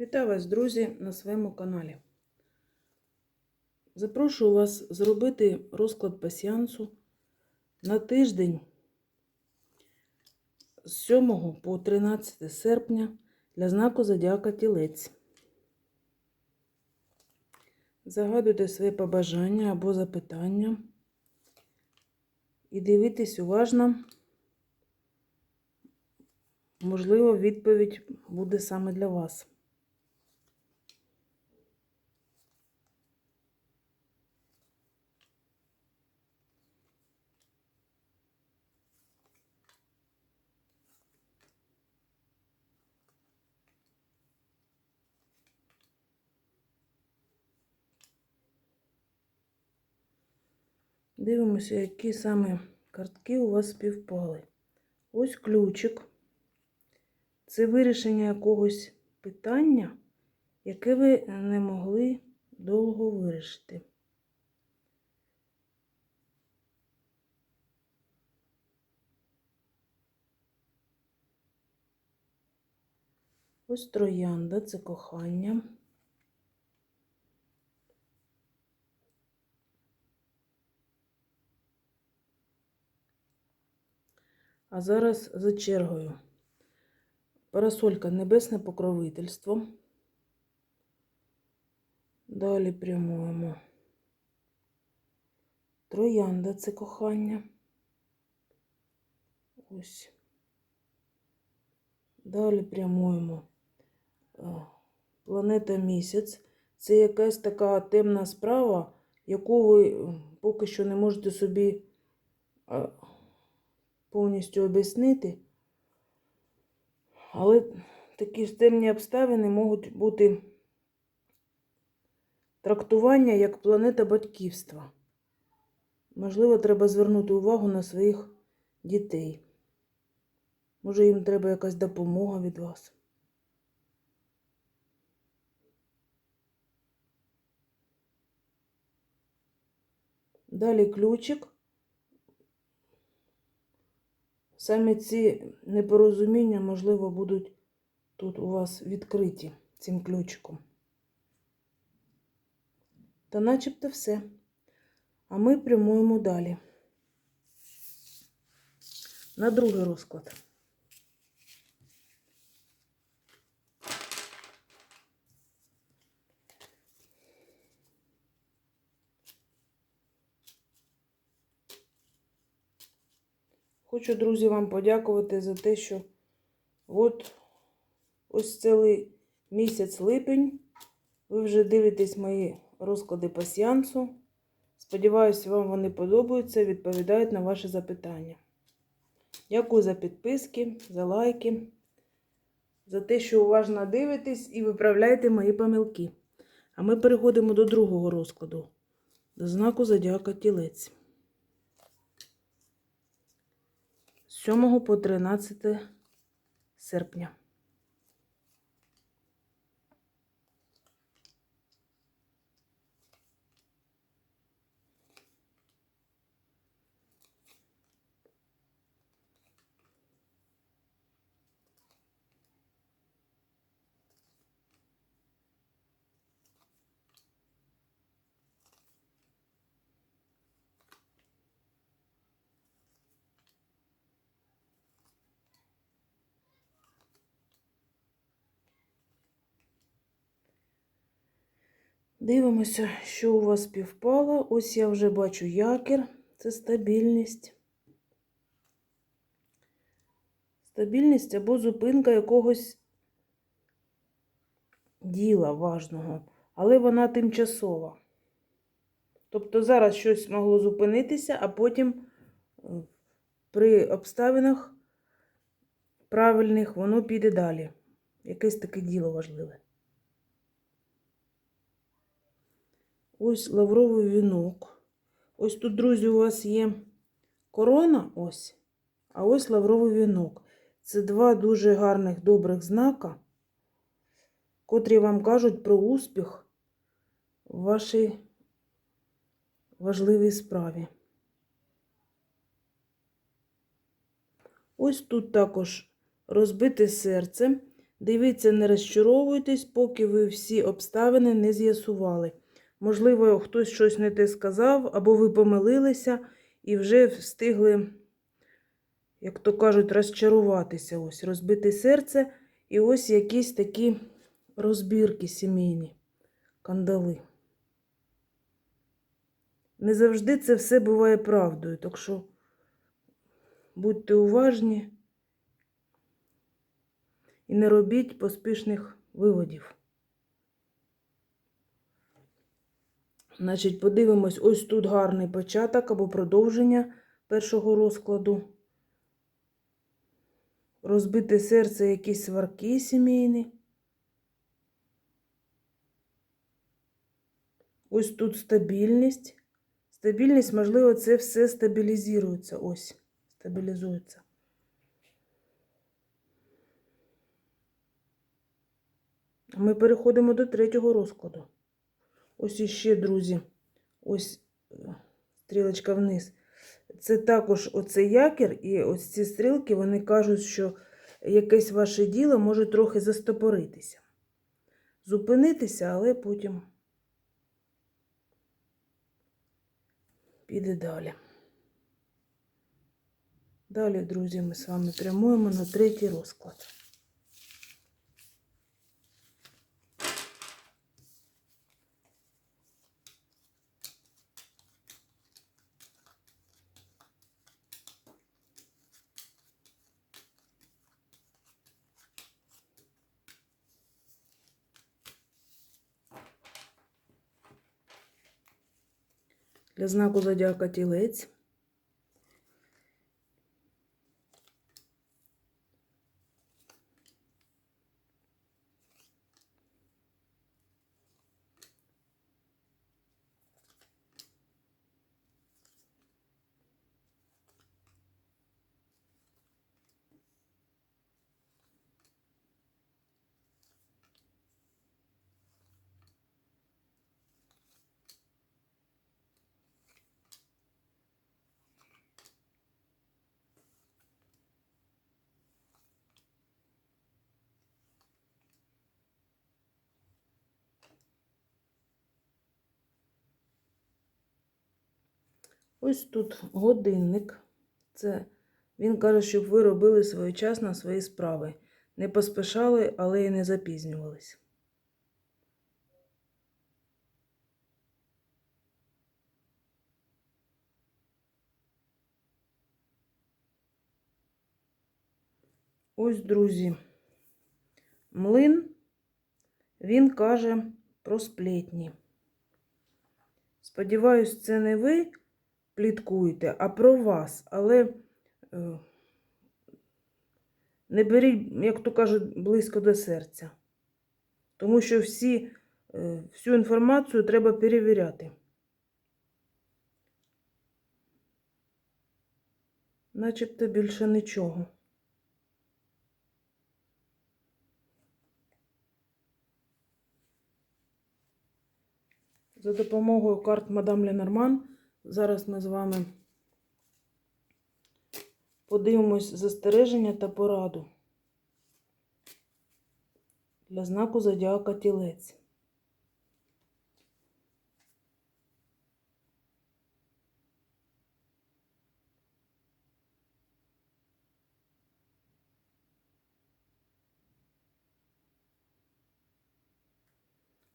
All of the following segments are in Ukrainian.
Вітаю вас, друзі, на своєму каналі. Запрошую вас зробити розклад пасіансу на тиждень з 7 по 13 серпня для знаку Зодіака Тілець. Загадуйте своє побажання або запитання і дивитесь уважно. Можливо, відповідь буде саме для вас. Дивимося, які саме картки у вас співпали. Ось ключик. Це вирішення якогось питання, яке ви не могли довго вирішити. Ось троянда це кохання. А зараз за чергою. Парасолька небесне покровительство. Далі прямуємо. Троянда це кохання. Ось. Далі прямуємо. Планета місяць. Це якась така темна справа, яку ви поки що не можете собі повністю об'яснити. Але такі ж темні обставини можуть бути трактування як планета батьківства. Можливо, треба звернути увагу на своїх дітей. Може, їм треба якась допомога від вас. Далі ключик. Саме ці непорозуміння, можливо, будуть тут у вас відкриті цим ключиком. Та начебто все. А ми прямуємо далі. На другий розклад. Хочу, друзі, вам подякувати за те, що от ось цілий місяць липень ви вже дивитесь мої розклади пасіансу. Сподіваюся, вам вони подобаються, відповідають на ваші запитання. Дякую за підписки, за лайки, за те, що уважно дивитесь і виправляєте мої помилки. А ми переходимо до другого розкладу, до знаку Зодіака Тілець. З 7 по 13 серпня. Дивимося, що у вас співпало. Ось я вже бачу якір, це стабільність. Стабільність або зупинка якогось діла важного, але вона тимчасова. Тобто зараз щось могло зупинитися, а потім при обставинах правильних воно піде далі. Якесь таке діло важливе. Ось лавровий вінок. Ось тут, друзі, у вас є корона, ось, а ось лавровий вінок. Це два дуже гарних добрих знака, котрі вам кажуть про успіх в вашій важливій справі. Ось тут також розбите серце. Дивіться, не розчаровуйтесь, поки ви всі обставини не з'ясували. Можливо, хтось щось не те сказав, або ви помилилися і вже встигли, як то кажуть, розчаруватися, ось, розбити серце, і ось якісь такі розбірки сімейні, кандали. Не завжди це все буває правдою, так що будьте уважні і не робіть поспішних виводів. Значить, подивимось, ось тут гарний початок або продовження першого розкладу. Розбите серце, якісь сварки сімейні. Ось тут стабільність. Стабільність, можливо, це все стабілізується. Ось, стабілізується. Ми переходимо до третього розкладу. Ось іще, друзі, ось е, стрілочка вниз. Це також оцей якір, і ось ці стрілки, вони кажуть, що якесь ваше діло може трохи застопоритися. Зупинитися, але потім піде далі. Далі, друзі, ми з вами прямуємо на третій розклад. Для знаку зодіака тілець. Ось тут годинник. Це він каже, щоб ви робили своєчасно свої справи. Не поспішали, але й не запізнювались. Ось, друзі, млин, він каже про сплетні. Сподіваюсь, це не ви пліткуєте, а про вас. Але е, не беріть, як то кажуть, близько до серця. Тому що всі, е, всю інформацію треба перевіряти. Начебто більше нічого. За допомогою карт Мадам Ленорман зараз ми з вами подивимось застереження та пораду для знаку Зодіака Тілець.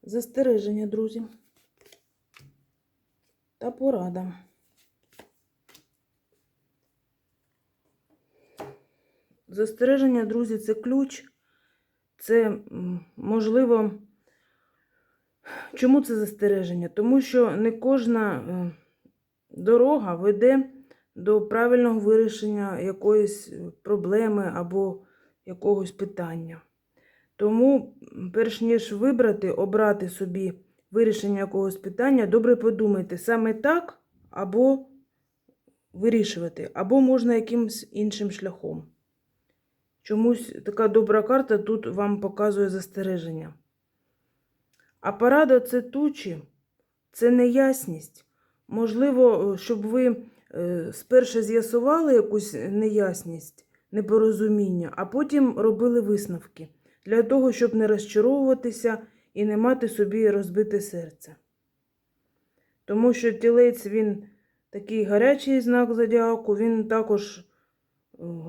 Застереження, друзі та порада. Застереження, друзі, це ключ. Це можливо. Чому це застереження? Тому що не кожна е, дорога веде до правильного вирішення якоїсь проблеми або якогось питання. Тому, перш ніж вибрати, обрати собі вирішення якогось питання, добре подумайте, саме так, або вирішувати, або можна якимось іншим шляхом. Чомусь така добра карта тут вам показує застереження. А порада це тучі, це неясність. Можливо, щоб ви е, спершу з'ясували якусь неясність, непорозуміння, а потім робили висновки. для того, щоб не розчаровуватися і не мати собі розбите серце. Тому що тілець він такий гарячий знак зодіаку, він також е,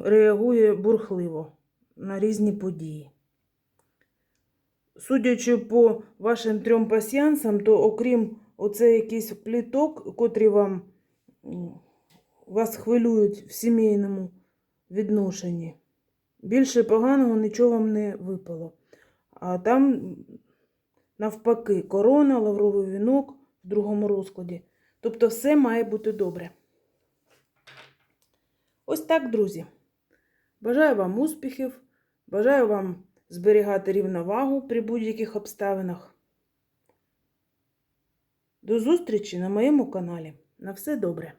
реагує бурхливо на різні події. Судячи по вашим трьом пасіянсам, то окрім оце якийсь пліток, котрі вам вас хвилюють в сімейному відношенні, більше поганого нічого вам не випало. А там, навпаки, корона, лавровий вінок в другому розкладі. Тобто все має бути добре. Ось так, друзі. Бажаю вам успіхів, бажаю вам зберігати рівновагу при будь-яких обставинах. До зустрічі на моєму каналі. На все добре!